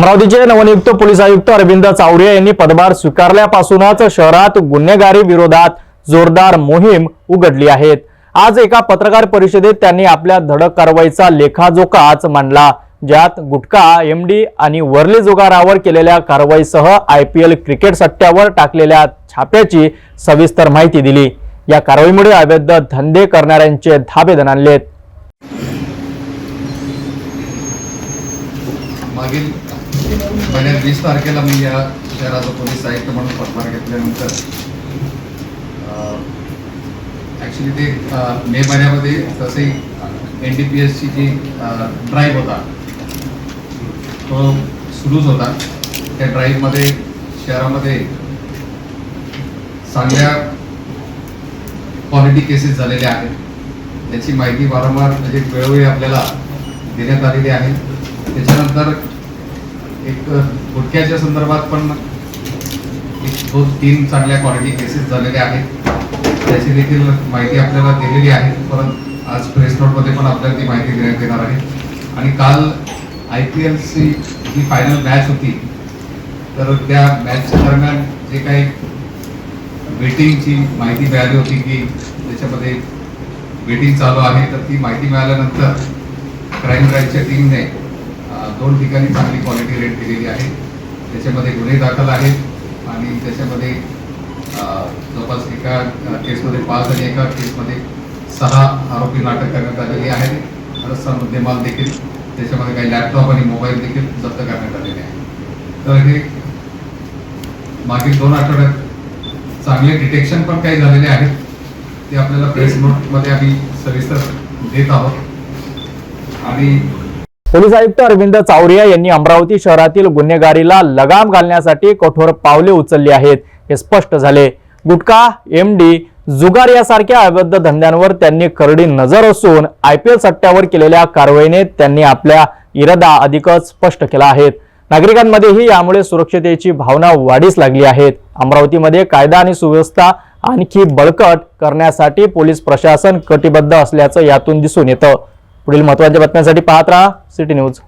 अमरावतीचे नवनियुक्त पोलीस आयुक्त अरविंद चावरे यांनी पदभार स्वीकारल्यापासूनच शहरात गुन्हेगारी विरोधात जोरदार मोहीम उघडली आहेत आज एका पत्रकार परिषदेत त्यांनी आपल्या धडक कारवाईचा लेखाजोखाच मांडला ज्यात गुटखा एमडी आणि वरले जुगारावर केलेल्या कारवाईसह आय पी एल क्रिकेट सट्ट्यावर टाकलेल्या छाप्याची सविस्तर माहिती दिली. या कारवाईमुळे अवैध धंदे करणाऱ्यांचे धाबे दणाणलेत. मागील महिन्यात वीस तारखेला मी या शहराचा पोलीस आयुक्त म्हणून पदभार घेतल्यानंतर ॲक्च्युली ते मे महिन्यामध्ये तसंही एन डी पी एसची जी ड्राईव्ह होता तो सुरूच होता. त्या ड्राईव्हमध्ये शहरामध्ये चांगल्या क्वालिटी केसेस झालेल्या आहेत. त्याची माहिती वारंवार म्हणजे वेळोवेळी आपल्याला देण्यात आलेली आहे. त्याच्यानंतर एक गुटख्याच्या संदर्भात पण एक दोन तीन चांगल्या क्वालिटी केसेस झालेल्या आहेत. त्याची देखील माहिती आपल्याला दिलेली आहे. परत आज प्रेस नोटमध्ये पण आपल्याला ती माहिती देण्यात येणार आहे. आणि काल आय पी एलची जी फायनल मॅच होती तर त्या मॅचच्या दरम्यान जे काही वेटिंगची माहिती मिळाली होती की त्याच्यामध्ये वेटिंग चालू आहे तर ती माहिती मिळाल्यानंतर क्राईम ब्रँचच्या टीमने दोन ठिकाणी चांगली क्वालिटी रेट दिलेली आहे. त्याच्यामध्ये गुन्हे दाखल आहेत आणि त्याच्यामध्ये जवळपास एका केसमध्ये पाच आणि एका केसमध्ये सहा आरोपी नाटक करण्यात आलेली आहेत. रस्ता मुद्देमाल देखील त्याच्यामध्ये काही लॅपटॉप आणि मोबाईल देखील जप्त करण्यात आलेले आहे तर हे मागील दोन आठवड्यात चांगले डिटेक्शन पण काही झालेले आहेत. ते आपल्याला प्रेस नोटमध्ये आम्ही सविस्तर देत आहोत. आणि पोलीस आयुक्त अरविंद चावरिया यांनी अमरावती शहरातील गुन्हेगारीला लगाम घालण्यासाठी कठोर पावले उचलली आहेत हे स्पष्ट झाले. गुटखा एमडी जुगार यासारख्या अवैध धंद्यांवर त्यांनी करडी नजर असून आय पी एल सट्ट्यावर केलेल्या कारवाईने त्यांनी आपल्या इरादा अधिकच स्पष्ट केला आहे. नागरिकांमध्येही यामुळे सुरक्षतेची भावना वाढीस लागली आहेत अमरावतीमध्ये कायदा आणि सुव्यवस्था आणखी बळकट करण्यासाठी पोलीस प्रशासन कटिबद्ध असल्याचं यातून दिसून येतं. पुढील महत्त्वाच्या बातम्यांसाठी पाहत राहा सिटी न्यूज.